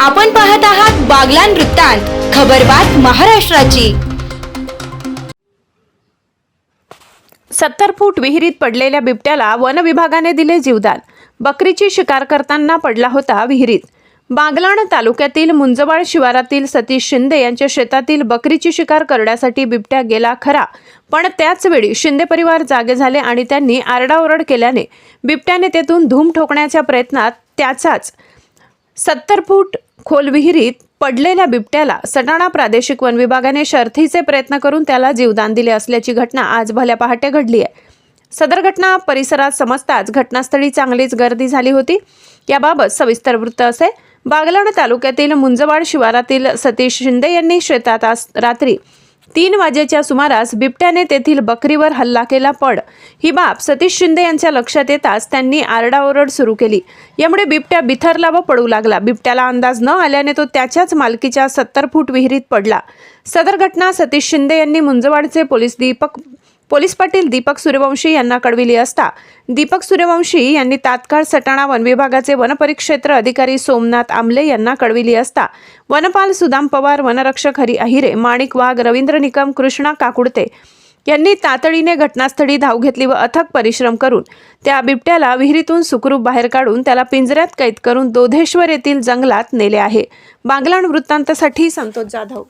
आपण पाहत आहात बागलान वृत्तांत खबरबात महाराष्ट्राची. सत्तर फूट विहिरीत पडलेल्या बिबट्याला वन विभागाने दिले जीवदान. बकरीची शिकार करताना पडला होता विहिरीत. बागलाण तालुक्यातील मुंजबाळ शिवारातील सतीश शिंदे यांच्या शेतातील बकरीची शिकार करण्यासाठी बिबट्या गेला खरा. पण त्याच वेळी शिंदे परिवार जागे झाले आणि त्यांनी आरडाओरड केल्याने बिबट्याने तेथून धूम ठोकण्याच्या प्रयत्नात त्याचाच. सत्तर फूट खोल विहिरीत पडलेल्या बिबट्याला सटाणा प्रादेशिक वन विभागाने शर्थीचे प्रयत्न करून त्याला जीवदान दिले असल्याची घटना आज भल्या पहाटे घडली आहे. सदर घटना परिसरात समजताच घटनास्थळी चांगलीच गर्दी झाली होती. याबाबत सविस्तर वृत्त असे. बागलाण तालुक्यातील मुंजवाड शिवारातील सतीश शिंदे यांनी शेतात आज रात्री तीन वाजेच्या सुमारास बिबट्याने तेथील बकरीवर हल्ला केला पड. ही बाब सतीश शिंदे यांच्या लक्षात येताच त्यांनी आरडाओरड सुरू केली. यामुळे बिबट्या बिथरला व पडू लागला. बिबट्याला अंदाज न आल्याने तो त्याच्याच मालकीच्या सत्तर फूट विहिरीत पडला. सदर घटना सतीश शिंदे यांनी मुंजवाडचे पोलीस दीपक पोलीस पाटील दीपक सूर्यवंशी यांना कळविली असता दीपक सूर्यवंशी यांनी तात्काळ सटाणा वन विभागाचे वनपरिक्षेत्र अधिकारी सोमनाथ आमले यांना कळविली असता वनपाल सुदाम पवार वनरक्षक हरी अहिरे माणिक वाघ रवींद्र निकम कृष्णा काकुडते यांनी तातडीने घटनास्थळी धाव घेतली व अथक परिश्रम करून त्या बिबट्याला विहिरीतून सुखरूप बाहेर काढून त्याला पिंजऱ्यात कैद करून दोधेश्वर येथील जंगलात नेले आहे. बांगलाण वृत्तांतासाठी संतोष जाधव.